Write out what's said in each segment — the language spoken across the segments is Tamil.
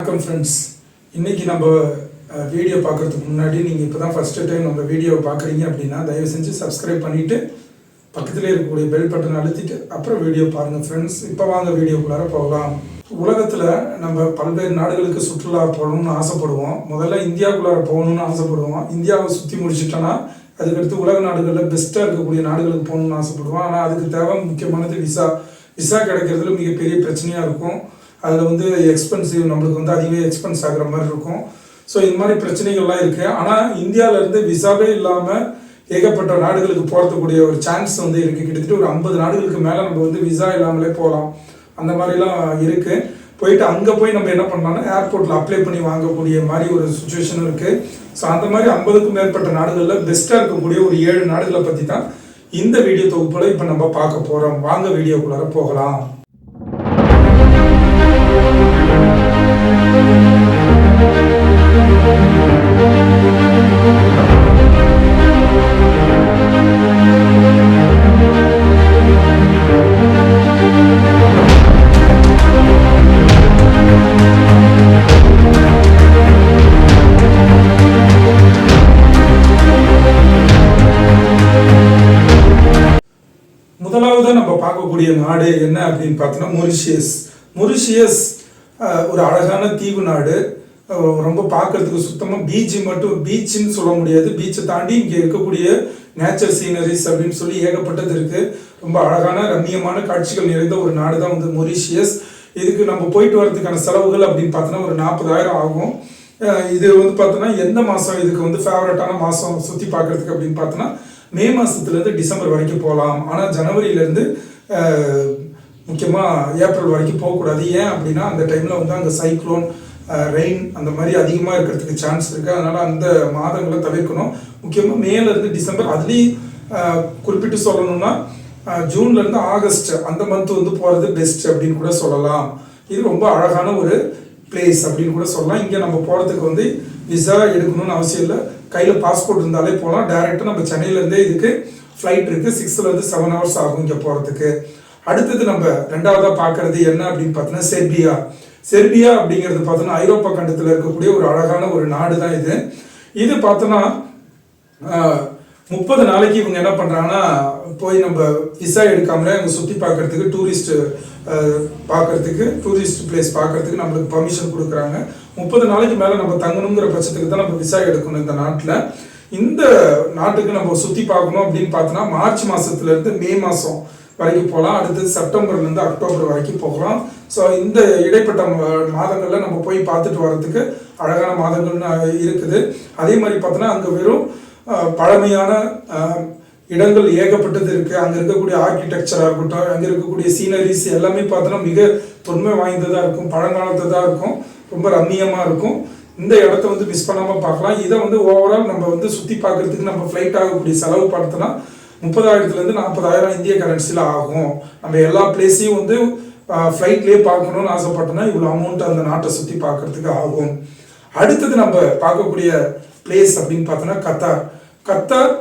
வணக்கம் ஃப்ரெண்ட்ஸ் இன்னைக்கு நம்ம வீடியோ பார்க்கறதுக்கு முன்னாடி நீங்கள் இப்போ தான் ஃபஸ்ட்டு டைம் நம்ம வீடியோவை பார்க்குறீங்க அப்படின்னா தயவு செஞ்சு சப்ஸ்கிரைப் பண்ணிவிட்டு பக்கத்தில் இருக்கக்கூடிய பெல் பட்டன் அழுத்திட்டு அப்புறம் வீடியோ பாருங்கள் ஃப்ரெண்ட்ஸ் இப்போ வாங்க வீடியோக்குள்ளார போகலாம். உலகத்தில் நம்ம பல்வேறு நாடுகளுக்கு சுற்றுலா போகணும்னு ஆசைப்படுவோம். முதல்ல இந்தியாவுக்குள்ளார போகணும்னு ஆசைப்படுவோம். இந்தியாவை சுற்றி முடிச்சிட்டோன்னா அதுக்கடுத்து உலக நாடுகளில் பெஸ்ட்டாக இருக்கக்கூடிய நாடுகளுக்கு போகணும்னு ஆசைப்படுவோம். ஆனால் அதுக்கு தேவை முக்கியமானது விசா விசா கிடைக்கிறதுல மிகப்பெரிய பிரச்சனையாக இருக்கும். அதில் வந்து எக்ஸ்பென்சிவ் நம்மளுக்கு வந்து அதிக எக்ஸ்பென்ஸ் ஆகுற மாதிரி இருக்கும். ஸோ இந்த மாதிரி பிரச்சனைகள்லாம் இருக்குது ஆனால் இந்தியாவிலேருந்து விசாவே இல்லாமல் ஏகப்பட்ட நாடுகளுக்கு போகிறதுக்கூடிய ஒரு சான்ஸ் வந்து இருக்குது கிட்டத்தட்ட ஒரு ஐம்பது நாடுகளுக்கு மேலே நம்ம வந்து விசா இல்லாமலே போகலாம். அந்த மாதிரிலாம் இருக்குது போயிட்டு அங்கே போய் நம்ம என்ன பண்ணலாம்னா ஏர்போர்ட்டில் அப்ளை பண்ணி வாங்கக்கூடிய மாதிரி ஒரு சுச்சுவேஷனும் இருக்குது ஸோ அந்த மாதிரி ஐம்பதுக்கும் மேற்பட்ட நாடுகளில் பெஸ்ட்டாக இருக்கக்கூடிய ஒரு ஏழு நாடுகளை பற்றி தான் இந்த வீடியோ தொகுப்பில் இப்போ நம்ம பார்க்க போகிறோம் வாங்க வீடியோக்குள்ளார போகலாம். இருக்கக்கூடிய நாடு என்ன அப்படின்னு பார்த்தோன்னா மொரிஷியஸ். மொரிஷியஸ் ஒரு அழகான தீவு நாடு. ரொம்ப பார்க்கறதுக்கு சுத்தமாக பீச்சு மட்டும் பீச்சுன்னு சொல்ல முடியாது. பீச்சை தாண்டி இங்கே இருக்கக்கூடிய நேச்சர் சீனரிஸ் அப்படின்னு சொல்லி ஏகப்பட்டது இருக்குது ரொம்ப அழகான ரம்மியமான காட்சிகள் நிறைந்த ஒரு நாடு தான் வந்து மொரிஷியஸ். இதுக்கு நம்ம போயிட்டு வரதுக்கான செலவுகள் அப்படின்னு பார்த்தோன்னா ஒரு நாற்பதாயிரம் ஆகும். இது வந்து பார்த்தோன்னா எந்த மாதம் இதுக்கு வந்து ஃபேவரட்டான மாதம் சுற்றி பார்க்கறதுக்கு அப்படின்னு பார்த்தோன்னா மே மாதத்துலேருந்து டிசம்பர் வரைக்கும் போகலாம். ஆனால் ஜனவரியிலேருந்து முக்கியமாக ஏப்ரல் வரைக்கும் போகக்கூடாது. ஏன் அப்படின்னா அந்த டைமில் வந்து அங்கே சைக்ளோன் ரெயின் அந்த மாதிரி அதிகமாக இருக்கிறதுக்கு சான்ஸ் இருக்குது அதனால் அந்த மாதங்களை தவிர்க்கணும். முக்கியமாக மேலேருந்து டிசம்பர் அதுலேயும் குறிப்பிட்டு சொல்லணும்னா ஜூன்லேருந்து ஆகஸ்ட் அந்த மந்த் வந்து போகிறது பெஸ்ட் அப்படின்னு கூட சொல்லலாம். இது ரொம்ப அழகான ஒரு பிளேஸ் அப்படின்னு கூட சொல்லலாம். இங்கே நம்ம போகிறதுக்கு வந்து விசா எடுக்கணும்னு அவசியம் இல்லை. கையில் பாஸ்போர்ட் இருந்தாலே போகலாம் டேரெக்டாக நம்ம சென்னையிலேருந்தே இதுக்கு ஃப்ளைட் இருக்குது சிக்ஸ்லேருந்து செவன் ஹவர்ஸ் ஆகும் இங்கே போகிறதுக்கு அடுத்தது நம்ம ரெண்டாவதாக பார்க்குறது என்ன அப்படின்னு பார்த்தோன்னா செர்பியா. செர்பியா அப்படிங்கிறது பார்த்தோன்னா ஐரோப்பா கண்டத்தில் இருக்கக்கூடிய ஒரு அழகான ஒரு நாடு தான் இது இது பார்த்தோன்னா முப்பது நாளைக்கு இவங்க என்ன பண்ணுறாங்கன்னா போய் நம்ம விசா எடுக்காமலே இவங்க சுற்றி பார்க்குறதுக்கு டூரிஸ்ட் பார்க்கறதுக்கு டூரிஸ்ட் பிளேஸ் பார்க்கறதுக்கு நம்மளுக்கு பர்மிஷன் கொடுக்குறாங்க. முப்பது நாளைக்கு மேலே நம்ம தங்கணுங்கிற பட்சத்துக்கு தான் நம்ம விசா எடுக்கணும் இந்த நாட்டில். இந்த நாட்டுக்கு நம்ம சுற்றி பார்க்கணும் அப்படின்னு பார்த்தோன்னா மார்ச் மாதத்துலேருந்து மே மாதம் வரைக்கும் போகலாம். அடுத்தது செப்டம்பர்லேருந்து அக்டோபர் வரைக்கும் போகலாம். ஸோ இந்த இடைப்பட்ட மாதங்களில் நம்ம போய் பார்த்துட்டு வர்றதுக்கு அழகான மாதங்கள்னு இருக்குது. அதே மாதிரி பார்த்தோன்னா அங்கே வெறும் பழமையான இடங்கள் ஏகப்பட்டது இருக்கு. அங்க இருக்கக்கூடிய ஆர்கிடெக்சரா இருக்கட்டும் அங்க இருக்கக்கூடிய சீனரிஸ் எல்லாமே பார்த்தோன்னா மிக தொன்மை வாய்ந்ததா இருக்கும் பழங்காலத்ததா இருக்கும் ரொம்ப ரம்மியமா இருக்கும். இந்த இடத்த வந்து மிஸ் பண்ணாம பார்க்கலாம். இதை வந்து ஓவரால் நம்ம வந்து சுத்தி பார்க்கறதுக்கு நம்ம ஃப்ளைட் ஆகக்கூடிய செலவு பார்த்தோன்னா முப்பதாயிரத்துலேருந்து நாற்பதாயிரம் இந்திய கரன்சியில் ஆகும். நம்ம எல்லா பிளேஸையும் வந்து ஃப்ளைட்லேயே பார்க்கணும்னு ஆசைப்பட்டோம்னா இவ்வளோ அமௌண்ட் அந்த நாட்டை சுற்றி பார்க்கறதுக்கு ஆகும். அடுத்தது நம்ம பார்க்கக்கூடிய பிளேஸ் அப்படின்னு பார்த்தோன்னா கத்தார். கத்தார்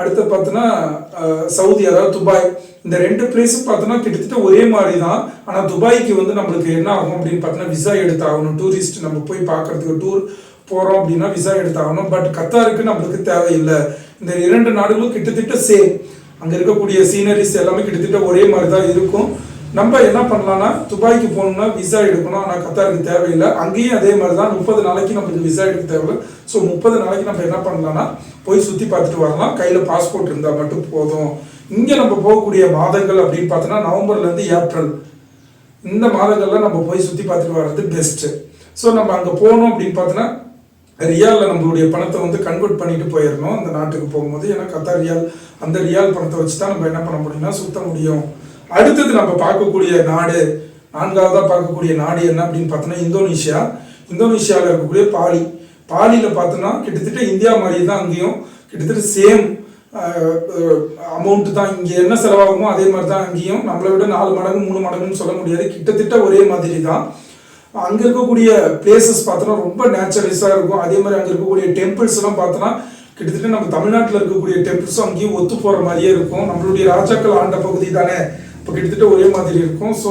அடுத்து பார்த்தோன்னா சவுதி அதாவது துபாய். இந்த ரெண்டு பிளேஸும் பார்த்தோன்னா கிட்டத்தட்ட ஒரே மாதிரி தான் ஆனால் துபாய்க்கு வந்து நம்மளுக்கு என்ன ஆகும் அப்படின்னு பார்த்தோன்னா விசா எடுத்தாகணும். டூரிஸ்ட் நம்ம போய் பார்க்கறதுக்கு டூர் போகிறோம் அப்படின்னா விசா எடுத்தாகணும். பட் கத்தாருக்கு நம்மளுக்கு தேவையில்லை. இந்த இரண்டு நாடுகளும் கிட்டத்தட்ட சேம் அங்கே இருக்கக்கூடிய சீனரிஸ் எல்லாமே கிட்டத்தட்ட ஒரே மாதிரி தான் இருக்கும். நம்ம என்ன பண்ணலாம்னா துபாய்க்கு போகணும்னா விசா எடுக்கணும். ஆனால் கத்தாருக்கு தேவையில்லை. அங்கேயும் அதே மாதிரி தான் முப்பது நாளைக்கு நம்மளுக்கு விசா எடுக்க தேவையில்லை. ஸோ முப்பது நாளைக்கு நம்ம என்ன பண்ணலாம்னா போய் சுற்றி பார்த்துட்டு வரலாம். கையில் பாஸ்போர்ட் இருந்தால் மட்டும் போதும். இங்கே நம்ம போகக்கூடிய மாதங்கள் அப்படின்னு பார்த்தோன்னா நவம்பர்லேருந்து ஏப்ரல். இந்த மாதங்களில் நம்ம போய் சுற்றி பார்த்துட்டு வர்றது பெஸ்ட்டு ஸோ நம்ம அங்கே போகணும் அப்படின்னு பார்த்தோன்னா ரியாலில் நம்மளுடைய பணத்தை வந்து கன்வெர்ட் பண்ணிட்டு போயிடணும். அந்த நாட்டுக்கு போகும்போது. ஏன்னா கத்தார் ரியால் அந்த ரியால் பணத்தை வச்சு தான் நம்ம என்ன பண்ண முடியும்னா சுத்த முடியும். அடுத்தது நம்ம பார்க்கக்கூடிய நாடு நான்காவதாக பார்க்கக்கூடிய நாடு என்ன அப்படின்னு பார்த்தோன்னா இந்தோனேஷியா. இந்தோனேஷியாவில் இருக்கக்கூடிய பாலி. பாலியில் பார்த்தோன்னா கிட்டத்தட்ட இந்தியா மாதிரி தான் அங்கேயும் கிட்டத்தட்ட சேம் அமௌண்ட்டு தான். இங்கே என்ன செலவாகுமோ அதே மாதிரி தான் அங்கேயும். நம்மளை விட நாலு மடங்கு மூணு மடங்குன்னு சொல்ல முடியாது. கிட்டத்தட்ட ஒரே மாதிரி தான் அங்கே இருக்கக்கூடிய பிளேசஸ் பார்த்தோன்னா ரொம்ப நேச்சுரலிஸாக இருக்கும். அதே மாதிரி அங்கே இருக்கக்கூடிய டெம்பிள்ஸ் எல்லாம் பார்த்தோன்னா கிட்டத்தட்ட நம்ம தமிழ்நாட்டில் இருக்கக்கூடிய டெம்பிள்ஸும் அங்கேயும் ஒத்து போகிற மாதிரியே இருக்கும். நம்மளுடைய ராஜாக்கள் ஆண்ட பகுதி தானே. இப்போ கிட்டத்தட்ட ஒரே மாதிரி இருக்கும். ஸோ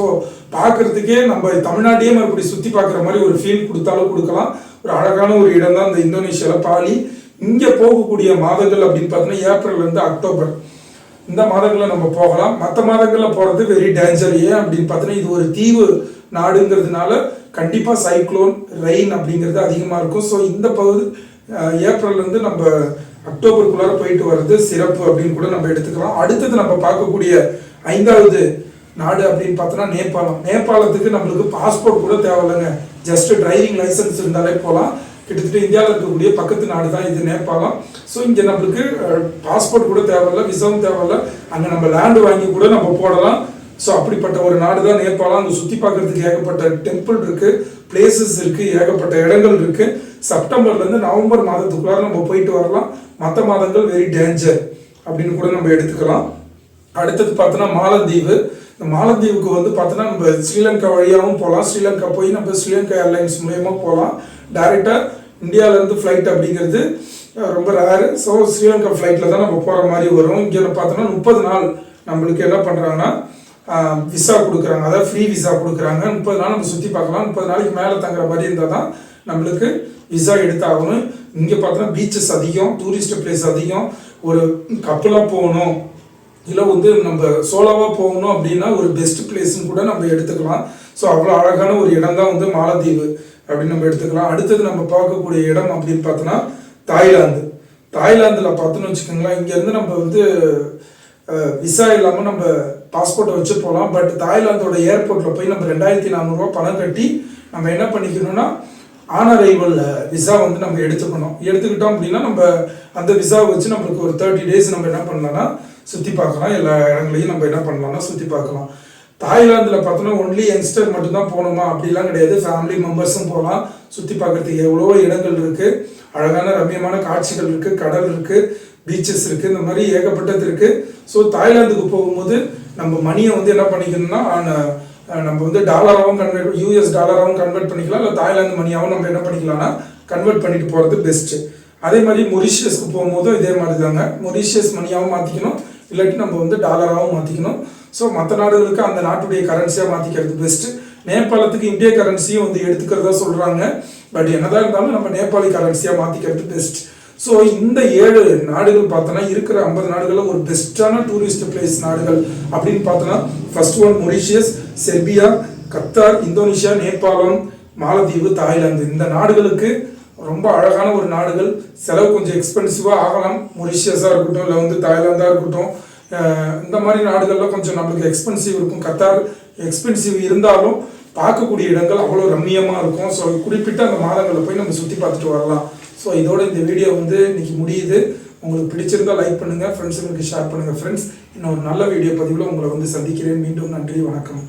பார்க்கறதுக்கே நம்ம தமிழ்நாட்டையே மறுபடி சுற்றி பார்க்குற மாதிரி ஒரு ஃபீல் கொடுத்தாலும் கொடுக்கலாம். ஒரு அழகான ஒரு இடம் தான் இந்த இந்தோனேஷியாவில் பாலி. இங்கே போகக்கூடிய மாதங்கள் அப்படின்னு பார்த்தீங்கன்னா ஏப்ரல்லேருந்து அக்டோபர். இந்த மாதங்களில் நம்ம போகலாம். மற்ற மாதங்களில் போகிறது வெரி டேஞ்சர் ஏன் அப்படின்னு பார்த்தீங்கன்னா இது ஒரு தீவு நாடுங்கிறதுனால கண்டிப்பாக சைக்ளோன் ரெயின் அப்படிங்கிறது அதிகமாக இருக்கும். ஸோ இந்த பகுதி ஏப்ரல்லேருந்து நம்ம அக்டோபருக்குள்ளார போயிட்டு வர்றது சிறப்பு அப்படின்னு கூட நம்ம எடுத்துக்கலாம். அடுத்தது நம்ம பார்க்கக்கூடிய ஐந்தாவது நாடு அப்படின்னு பார்த்தோன்னா நேபாளம். நேபாளத்துக்கு நம்மளுக்கு பாஸ்போர்ட் கூட தேவையில்லைங்க. ஜஸ்ட் டிரைவிங் லைசன்ஸ் இருந்தாலே போகலாம் கிட்டத்தட்ட இந்தியாவில் இருக்கக்கூடிய பக்கத்து நாடு தான் இது நேபாளம். ஸோ இங்கே நம்மளுக்கு பாஸ்போர்ட் கூட தேவையில்ல விசாவும் தேவையில்ல. அங்கே நம்ம லேண்டு வாங்கி கூட நம்ம போடலாம். ஸோ அப்படிப்பட்ட ஒரு நாடு தான் நேபாளம். அங்கே சுற்றி பார்க்கறதுக்கு ஏகப்பட்ட டெம்பிள் இருக்குது பிளேசஸ் இருக்குது ஏகப்பட்ட இடங்கள் இருக்குது செப்டம்பர்லேருந்து நவம்பர் மாதத்துக்குள்ளார நம்ம போயிட்டு வரலாம். மற்ற மாதங்கள் வெரி டேஞ்சர் அப்படின்னு கூட நம்ம எடுத்துக்கலாம். அடுத்தது பார்த்தோன்னா மாலத்தீவு. இந்த மாலத்தீவுக்கு வந்து பார்த்தோன்னா நம்ம ஸ்ரீலங்கா வழியாகவும் போகலாம். ஸ்ரீலங்கா போய் நம்ம ஸ்ரீலங்கா ஏர்லைன்ஸ் மூலயமா போகலாம். டைரெக்டாக இந்தியாவிலேருந்து ஃப்ளைட் அப்படிங்கிறது ரொம்ப ரேரு ஸோ ஸ்ரீலங்கா ஃப்ளைட்டில் தான் நம்ம போகிற மாதிரி வரும். இங்கே பார்த்தோன்னா முப்பது நாள் நம்மளுக்கு என்ன பண்ணுறாங்கன்னா விசா கொடுக்குறாங்க. அதாவது ஃப்ரீ விசா கொடுக்குறாங்க. முப்பது நாள் நம்ம சுற்றி பார்க்கலாம். முப்பது நாளைக்கு மேலே தங்குற மாதிரி இருந்தால் தான் நம்மளுக்கு விசா எடுத்தாகணும். இங்கே பார்த்தோன்னா பீச்சஸ் அதிகம் டூரிஸ்ட் பிளேஸ் அதிகம். ஒரு கப்பலாக போகணும். இதில் வந்து நம்ம சோலோவாக போகணும் அப்படின்னா ஒரு பெஸ்ட் பிளேஸும் கூட நம்ம எடுத்துக்கலாம். ஸோ அவ்வளோ அழகான ஒரு இடம் தான் வந்து மாலத்தீவு அப்படின்னு நம்ம எடுத்துக்கலாம். அடுத்தது நம்ம பார்க்கக்கூடிய இடம் அப்படின்னு பார்த்தோன்னா தாய்லாந்து. தாய்லாந்தில் பார்த்தோன்னு வச்சுக்கோங்களேன் இங்கேருந்து நம்ம வந்து விசா இல்லாமல் நம்ம பாஸ்போர்ட்டை வச்சு போகலாம் பட் தாய்லாந்தோட ஏர்போர்ட்டில் போய் நம்ம ரெண்டாயிரத்தி நானூறுரூவா பணம் கட்டி நம்ம என்ன பண்ணிக்கணும்னா ஆனரைவல் விசா வந்து நம்ம எடுத்துக்கணும். எடுத்துக்கிட்டோம் அப்படின்னா நம்ம அந்த விசாவை வச்சு நம்மளுக்கு ஒரு தேர்ட்டி டேஸ் நம்ம என்ன பண்ணலாம்னா சுற்றி பார்க்கலாம். எல்லா இடங்களையும் நம்ம என்ன பண்ணலாம்னா சுற்றி பார்க்கலாம். தாய்லாந்தில் பார்த்தோன்னா ஒன்லி யங்ஸ்டர் மட்டும்தான் போகணுமா? அப்படிலாம் கிடையாது. ஃபேமிலி மெம்பர்ஸும் போகலாம். சுற்றி பார்க்கறதுக்கு எவ்வளோ இடங்கள் இருக்குது அழகான ரம்மியமான காட்சிகள் இருக்குது கடல் இருக்குது பீச்சஸ் இருக்குது இந்த மாதிரி ஏகப்பட்டது இருக்குது ஸோ தாய்லாந்துக்கு போகும்போது நம்ம மணியை வந்து என்ன பண்ணிக்கணும்னா நம்ம வந்து டாலராகவும் கன்வெர்ட் யூஎஸ் டாலராகவும் கன்வெர்ட் பண்ணிக்கலாம். இல்லை தாய்லாந்து மணியாகவும் நம்ம என்ன பண்ணிக்கலாம்னா கன்வெர்ட் பண்ணிட்டு போகிறது பெஸ்ட்டு அதே மாதிரி மொரிஷியஸ்க்கு போகும்போதும் இதே மாதிரி தாங்க. மொரிஷியஸ் மணியாகவும் மாற்றிக்கணும் இல்லாட்டி நம்ம வந்து டாலராகவும் மாற்றிக்கணும் ஸோ மற்ற நாடுகளுக்கு அந்த நாட்டுடைய கரன்சியாக மாற்றிக்கிறது பெஸ்ட்டு நேபாளத்துக்கு இந்திய கரன்சியும் வந்து எடுத்துக்கிறதா சொல்கிறாங்க பட் என்னதான் இருந்தாலும் நம்ம நேபாளி கரன்சியாக மாற்றிக்கிறது பெஸ்ட் ஸோ இந்த ஏழு நாடுகள் பார்த்தோன்னா இருக்கிற ஐம்பது நாடுகளில் ஒரு பெஸ்ட்டான டூரிஸ்ட் பிளேஸ் நாடுகள் அப்படின்னு பார்த்தோன்னா first one Mauritius Serbia Qatar Indonesia நேபாளம் மாலத்தீவு தாய்லாந்து இந்த நாடுகளுக்கு ரொம்ப அழகான ஒரு நாடுகள். செலவு கொஞ்சம் எக்ஸ்பென்சிவாக ஆகலாம். மொரிஷியஸாக இருக்கட்டும் இல்லை வந்து தாய்லாந்தாக இருக்கட்டும். இந்த மாதிரி நாடுகள்லாம் கொஞ்சம் நம்மளுக்கு எக்ஸ்பென்சிவ் இருக்கும். கத்தார் எக்ஸ்பென்சிவ் இருந்தாலும் பார்க்கக்கூடிய இடங்கள் அவ்வளோ ரம்மியமாக இருக்கும். ஸோ குறிப்பிட்ட அந்த மாதங்களில் போய் நம்ம சுற்றி பார்த்துட்டு வரலாம். ஸோ இதோட இந்த வீடியோ வந்து இன்னைக்கு முடியுது. உங்களுக்கு பிடிச்சிருந்தா லைக் பண்ணுங்கள் ஃப்ரெண்ட்ஸுங்களுக்கு ஷேர் பண்ணுங்கள் ஃப்ரெண்ட்ஸ் இன்னும் ஒரு நல்ல வீடியோ பதிவில் உங்களை வந்து சந்திக்கிறேன். மீண்டும் நன்றி வணக்கம்.